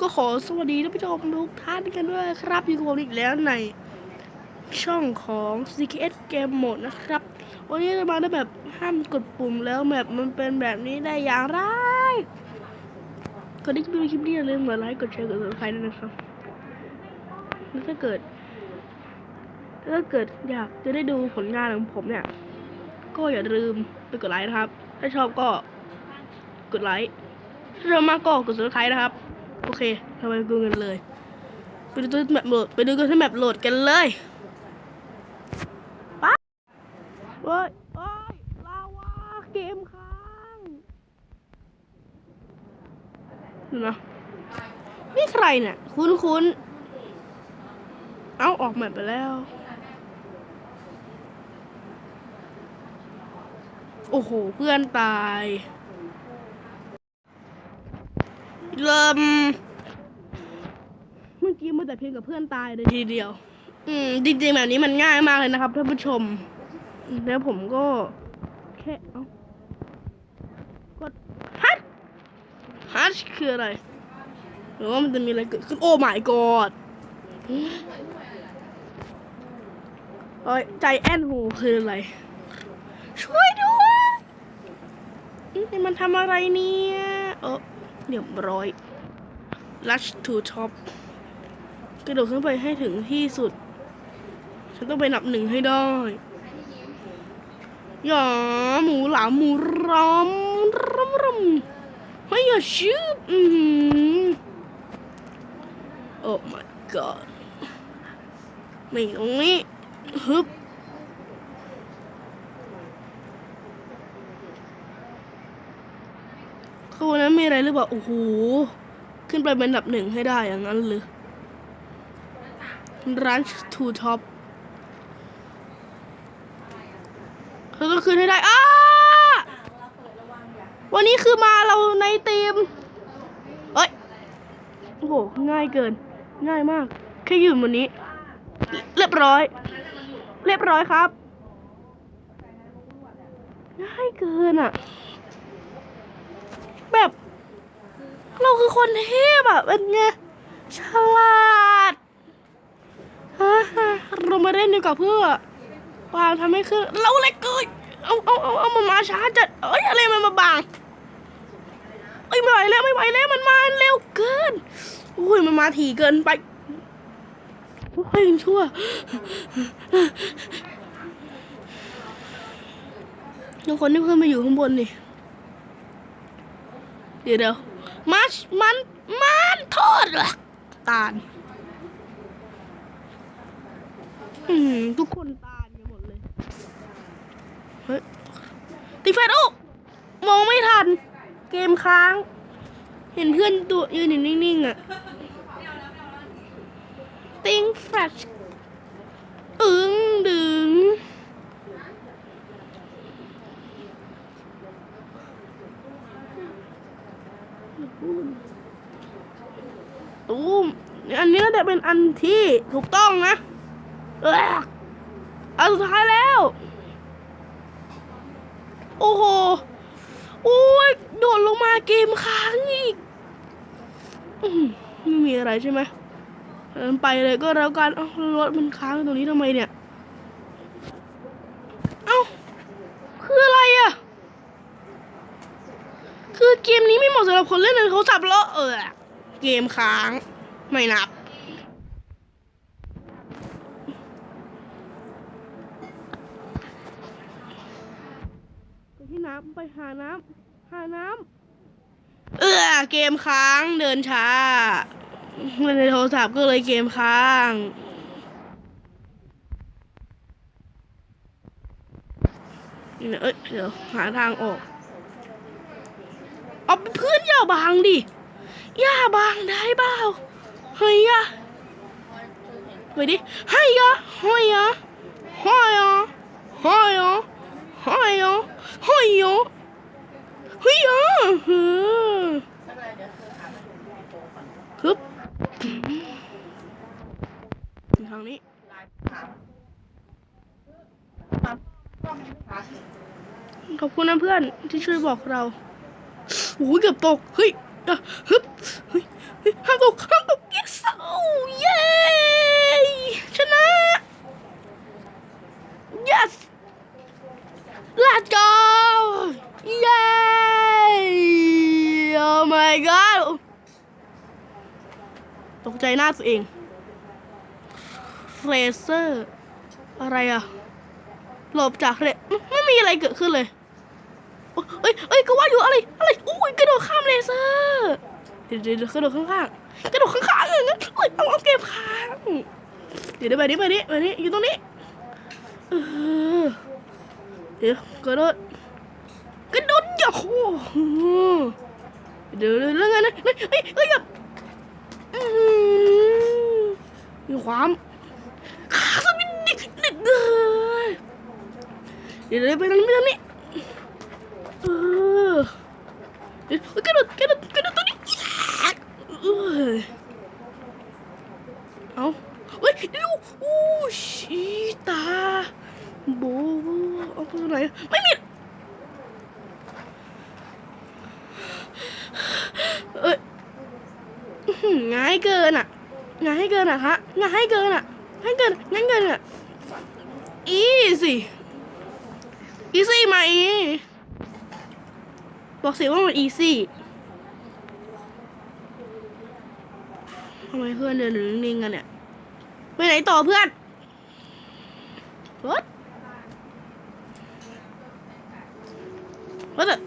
ก็ขอสวัสดีท่านผู้ชมทุกท่านกันด้วยครับอยู่กับผมอีกแล้วในช่องของ CKS Game Mode นะครับ วันนี้จะมาได้แบบห้ามกดปุ่มแล้วแบบมันเป็นแบบนี้ได้อย่างไรก่อนที่จะดูคลิปนี้อย่าลืมกดไลค์กดแชร์กด subscribe ด้วยนะครับแล้วถ้าเกิดถ้าเกิดอยากจะได้ดูผลงานของผมเนี่ย ก็อย่าลืมไปกดไลค์นะครับ ถ้าชอบก็กดไลค์ถ้าชอบมากก็กด subscribe นะครับ โอเคเราไปดูกันเลย ไปดูตัวแมปโหลด ไปดูกันที่แมปโหลดกันเลยไปโอ้ยโอ้ยลาวาเกมค้างดูนะนี่ใครเนี่ย คุ้นคุ้นเอ้าออกแมปไปแล้ว โอ้โห เพื่อนตายเริ่ม กี้มาแต่เพียงกับเพื่อนตายเลยทีเดียว อืมจริงๆแบบนี้มันง่ายมากเลยนะครับท่านผู้ชม แล้วผมก็แค่เอ้ากดฮัทฮัทคืออะไรหรือว่ามันจะมีอะไรเกิดขึ้นโอ้ my god เอ้ยใจแอนหูคืออะไร ช่วยด้วยนี่มันทำอะไรเนี่ย เออเรียบร้อย rush to top กระโดดขึ้นไปให้ถึงที่สุด ฉันต้องไปนับหนึ่งให้ได้อย่าหมูหลามหมูรำรำรำให้อย่าชืบอือหือ oh my god ไม่ตรงนี้ฮึบคือวันนั้นมีอะไรหรือเปล่า โอ้โห ขึ้นไปเป็นอันดับหนึ่งให้ได้อย่างนั้นเลย ร้านทูท็อปเขาต้องขึ้นให้ได้อ้าวันนี้คือมาเราในทีมเอ้ย โอ้โห ง่ายเกิน ง่ายมาก แค่ยืนบนนี้ เรียบร้อย เรียบร้อยครับ ง่ายเกินอะ แบบ เราคือคนเทพอะเป็นไง ฉลาด เรามาเล่นดีกว่าเพื่อความทำให้คือเราอะไรเกิดเอาเอาเอาเอามันมาช้าจัดเอ้ยอะไรมันมาบังเอ้ยไม่ไหวแล้วไม่ไหวแล้วมันมาเร็วเกินอุ้ยมันมาถี่เกินไปโอ้ยชั่วทุกคนที่เพื่อนมาอยู่ข้างบนนี่เดี๋ยวเดี๋ยวมันมันมันโทษหลักตาล อืมทุกคนตาลกันหมดเลย เฮ้ยตีแฟดโอ้มองไม่ทัน เกมค้าง เห็นเพื่อนตัวยืนอยู่นิ่งๆอะ ติงแฟชอึ้งดึง ตูมอันนี้น่าจะเป็นอันที่ถูกต้องนะ อออันสุดท้ายแล้ว โอ้โห โอ้ย โดดลงมาเกมค้างอีกไม่มีอะไรใช่ไหมไปเลยก็แล้วกัน เอ้ารถมันค้างตรงนี้ทำไมเนี่ย เอ้า คืออะไรอะ คือเกมนี้ไม่เหมาะสำหรับคนเล่นในโทรศัพท์แล้วเออ เกมค้าง ไม่นับ ที่น้ำไปหาน้ำหาน้ำเออเกมค้างเดินช้าในโทรศัพท์ก็เลยเกมค้างเอ้ยเดี๋ยวหาทางออกเอาไปพื้นอย่าบางดิย่าบางได้เปล่าเฮ้ยอะไปดิเฮ้ยอะเฮ้ยอะเฮ้ยอะเฮ้ยอะ เฮ้ยอะเฮ้ยอะเฮ้ยอะฮึฮึบทางนี้ขอบคุณนะเพื่อนที่ช่วยบอกเราโอ้ยเกือบตก เฮ้ยฮึบเฮ้ยฮ้ยห้ามตกห้ามตก yes โอ้เย้ชนะ yes let's go เย้ oh my god ตกใจหน้าตัวเองเรเซอร์ อะไรอะหลบจากเรไม่ไม่มีอะไรเกิดขึ้นเลย เอ้ยเอ้ยก็ว่าอยู่อะไร อะไรอุ้ยกระโดดข้ามเลเซอร์เดี๋ยวเดี๋ยวเดี๋ยวกระโดดข้างๆกระโดดข้างๆอย่างนั้นเอ้ยเอาเอาเก็บค้างเดี๋ยวเดี๋ยวไปนี้ไปนี้ไปนี้อยู่ตรงนี้เออ เดี๋ยวกระโดดกระโดดอย่าโหเดี๋ยวเดี๋ยวแล้วไงนะเฮ้ยเฮ้ยแบบมีความขาสมิดดิดดิดเลยเดี๋ยวเดี๋ยวไปทางนี้ทางนี้เออเอ้ยกระโดดกระโดดกระโดดตัวนี้เอ้ยเอาเฮ้ยเดี๋ยวอู้ชีตา โบเอาตัวไหนไม่มีเอ้ยง่ายเกินอะง่ายเกินอะฮะง่ายเกินอะง่ายเกินง่ายเกินอะ easy easy ไหมบอกสิว่ามันอีซี่ทำไมเพื่อนเดินอยู่นิ่งๆกันเนี่ย ไปไหนต่อเพื่อน What What the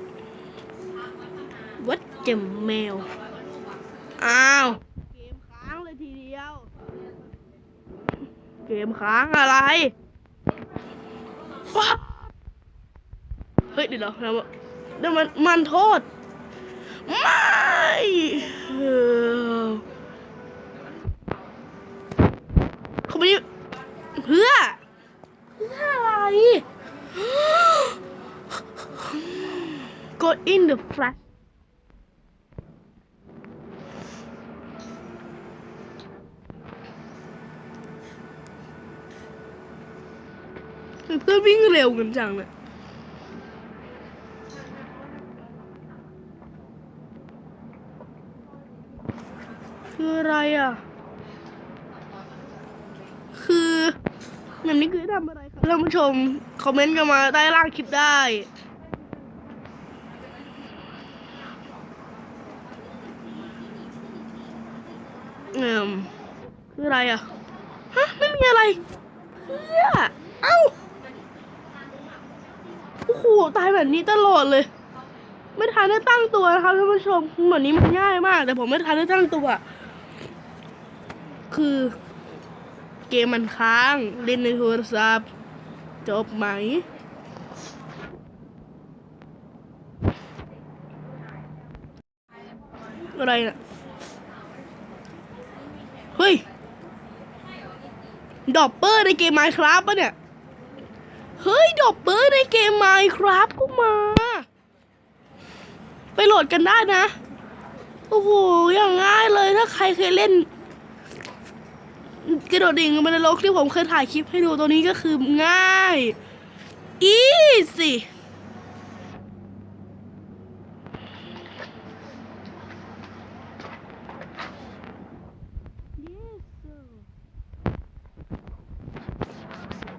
What the mail อ้าว เกมค้างเลยทีเดียว เกมค้างอะไรว้าเฮ้ยเดี๋ยวเราเราเดี๋ยวมันมันโทษ ไม่เออเขาไม่ได้เพื่อ เพื่ออะไร Go in the flash เพื่อนวิ่งเร็วกันจังเลยคืออะไรอะ คือแบบนี้คือทำอะไรครับท่านผู้ชม คอมเมนต์กันมาใต้ล่างคลิปได้ เอ่ม คืออะไรอะ ฮะ ไม่มีอะไร เพื่อเอ้า โอ้โห ตายแบบนี้ตลอดเลย ไม่ทันได้ตั้งตัวนะครับท่านผู้ชมเหมือนนี้มันง่ายมาก แต่ผมไม่ทันได้ตั้งตัว คือ เกมมันค้าง เล่นในโทรศัพท์จบไหมอะไรน่ะ เฮ้ย ดอปเปอร์ในเกมไมค์ครับปะเนี่ย เฮ้ย ดอปเปอร์ในเกมไมค์ครับก็มา ไปโหลดกันได้นะ โอ้โห อย่างง่ายเลยถ้าใครเคยเล่น กระโดดดิ่งมันในโลกที่ผมเคยถ่ายคลิปให้ดูตัวนี้ก็คือง่าย อีสิ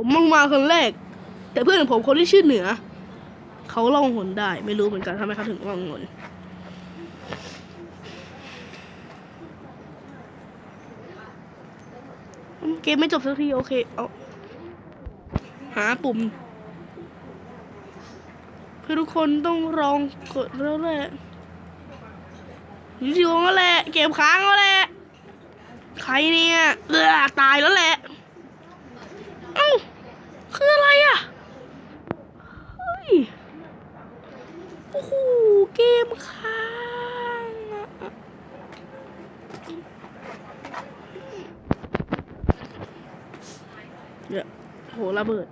ผมลงมาคนแรก แต่เพื่อนของผมคนที่ชื่อเหนือ เขาล่องหนได้ ไม่รู้เหมือนกันทำไมเขาถึงล่องหนเกมไม่จบสักทีโอเคเอาหาปุ่มเพื่อทุกคนต้องลองกดแล้วแหละอยู่แล้วแหละเกมค้างแล้วแหละใครเนี่ยเออตายแล้วแหละเอ้า คืออะไรอะ เฮ้ย โอ้โห เกมค้างเดี๋ยวโหระเบิด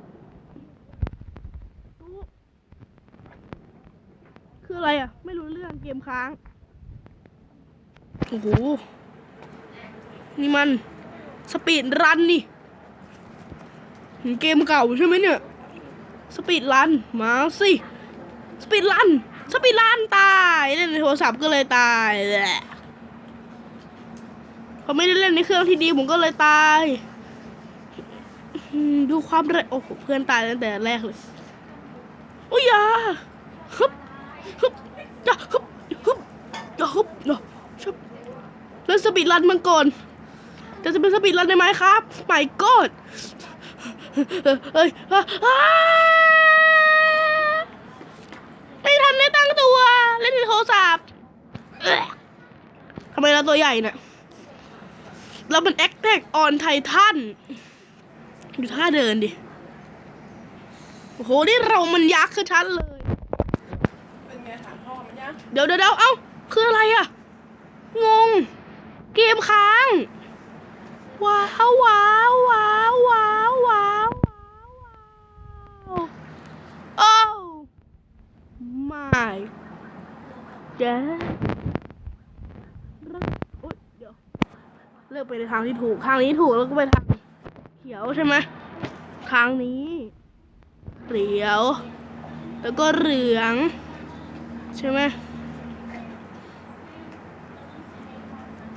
คืออะไรอะ ไม่รู้เรื่องเกมค้าง โอ้โห นี่มัน สปีดรันนี่ เกมเก่าใช่ไหมเนี่ย สปีดรัน มาสิ สปีดรัน สปีดรันตายเล่นในโทรศัพท์ก็เลยตายแหละพอไม่ได้เล่นในเครื่องที่ดีผมก็เลยตาย ดูความเร็วโอ้โหเพื่อนตายตั้งแต่แรกเลยโอ้ยยาฮึบฮึบยาฮึบฮึบยาฮึบอย่าชึบเล่นสปีดรันมันก่อนแต่จะเป็นสปีดรันได้ไหมครับไม่กดเฮ้ยอะอ่า ไม่ทันได้ตั้งตัว เล่นโทรศัพท์ทำไมเราตัวใหญ่เนี่ยแล้วมันแอคแท็กออนไททันดูท่าเดินดิ โอ้โห นี่เรามันยักษ์ชัดเลย เป็นไงถามพ่อมันยังเดี๋ยวเดี๋ยวเดี๋ยวเอ้า คืออะไรอะงง เกมค้าง ว้าวว้าวว้าวว้าวว้าวโอ้ ไม่เจ๊อุ๊ยเดี๋ยวเลือกไปในทางที่ถูกทางนี้ถูกแล้วก็ไปทางเขียวใช่ไหมทางนี้เขียว แล้วก็เหลือง ใช่ไหม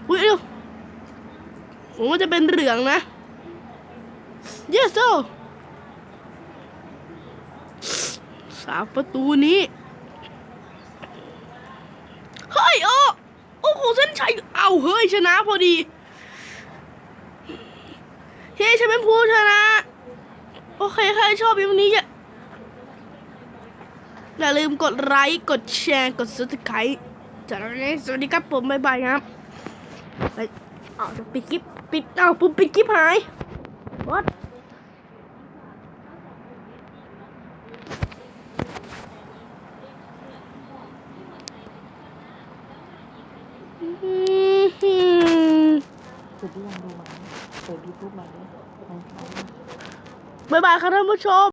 อุ้ยเดี๋ยวผมว่าจะเป็นเหลืองนะ yes sir สามประตูนี้ เฮ้ยโอ้โอ้โหเส้นชัย เอาเฮ้ย ชนะพอดี เฮ้ยฉันเป็นผู้ชนะ โอเคใครชอบวิดีโอนี้อย่าอย่าลืมกดไลค์กดแชร์กดซับสไครต์จากนี้สวัสดีครับผมบ๊ายบายครับไปเอาวปิดคลิปปิดเอาปุ๊บปิดคลิปหาย what อืม สุดูปิดยูทูบาด้วยมันเขาบ๊ายบายครับท่านผู้ชม